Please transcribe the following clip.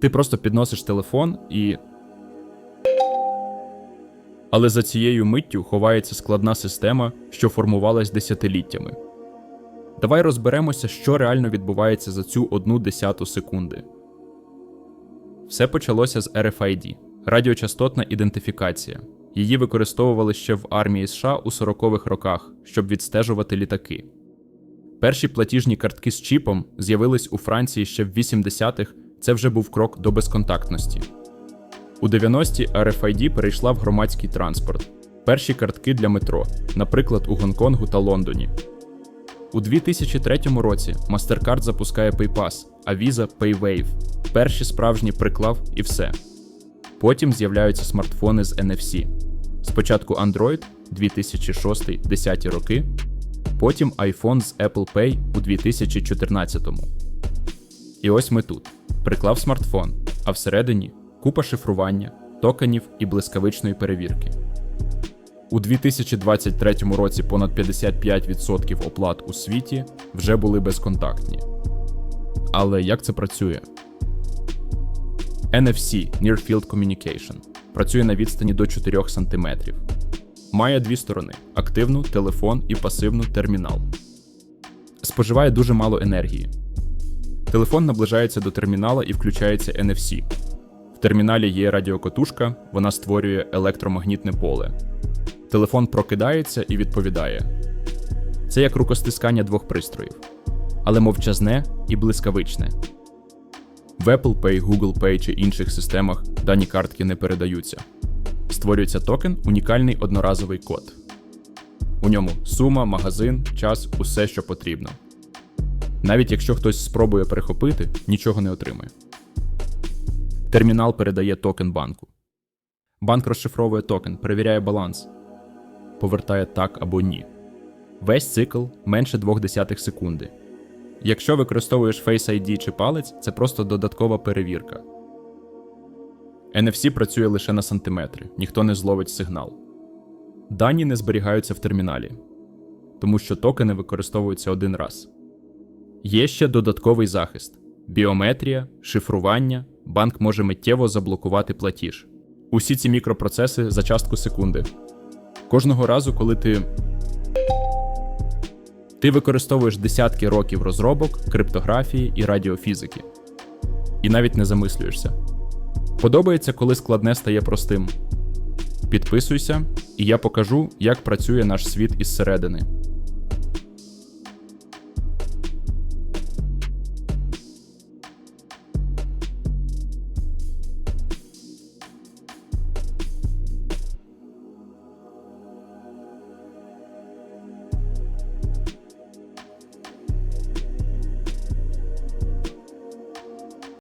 Ти просто підносиш телефон і. Але за цією миттю ховається складна система, що формувалась десятиліттями. Давай розберемося, що реально відбувається за цю одну десяту секунди. Все почалося з RFID радіочастотна ідентифікація. Її використовували ще в армії США у 40-х роках, щоб відстежувати літаки. Перші платіжні картки з чіпом з'явились у Франції ще в 80-х, це вже був крок до безконтактності. У 90-ті RFID перейшла в громадський транспорт. Перші картки для метро, наприклад, у Гонконгу та Лондоні. У 2003 році MasterCard запускає PayPass, а Visa PayWave. Перші справжні приклав і все. Потім з'являються смартфони з NFC. Спочатку Android 2006-10 роки, потім iPhone з Apple Pay у 2014-му. І ось ми тут. Приклав смартфон, а всередині купа шифрування, токенів і блискавичної перевірки. У 2023 році понад 55% оплат у світі вже були безконтактні. Але як це працює? NFC Near Field Communication працює на відстані до 4 см. Має дві сторони: активну телефон і пасивну термінал. Споживає дуже мало енергії. Телефон наближається до термінала і включається NFC. В терміналі є радіокотушка, вона створює електромагнітне поле. Телефон прокидається і відповідає. Це як рукостискання двох пристроїв, але мовчазне і блискавичне. В Apple Pay, Google Pay чи інших системах дані картки не передаються. Створюється токен унікальний одноразовий код. У ньому сума, магазин, час, усе, що потрібно. Навіть якщо хтось спробує перехопити, нічого не отримає. Термінал передає токен банку. Банк розшифровує токен, перевіряє баланс, повертає так або ні. Весь цикл менше 0,2 секунди. Якщо використовуєш Face ID чи палець, це просто додаткова перевірка. NFC працює лише на сантиметри, ніхто не зловить сигнал. Дані не зберігаються в терміналі, тому що токени використовуються один раз. Є ще додатковий захист: біометрія, шифрування, банк може миттєво заблокувати платіж. Усі ці мікропроцеси за частку секунди. Кожного разу, коли ти. Ти використовуєш десятки років розробок, криптографії і радіофізики. І навіть не замислюєшся. Подобається, коли складне стає простим. Підписуйся, і я покажу, як працює наш світ із середини.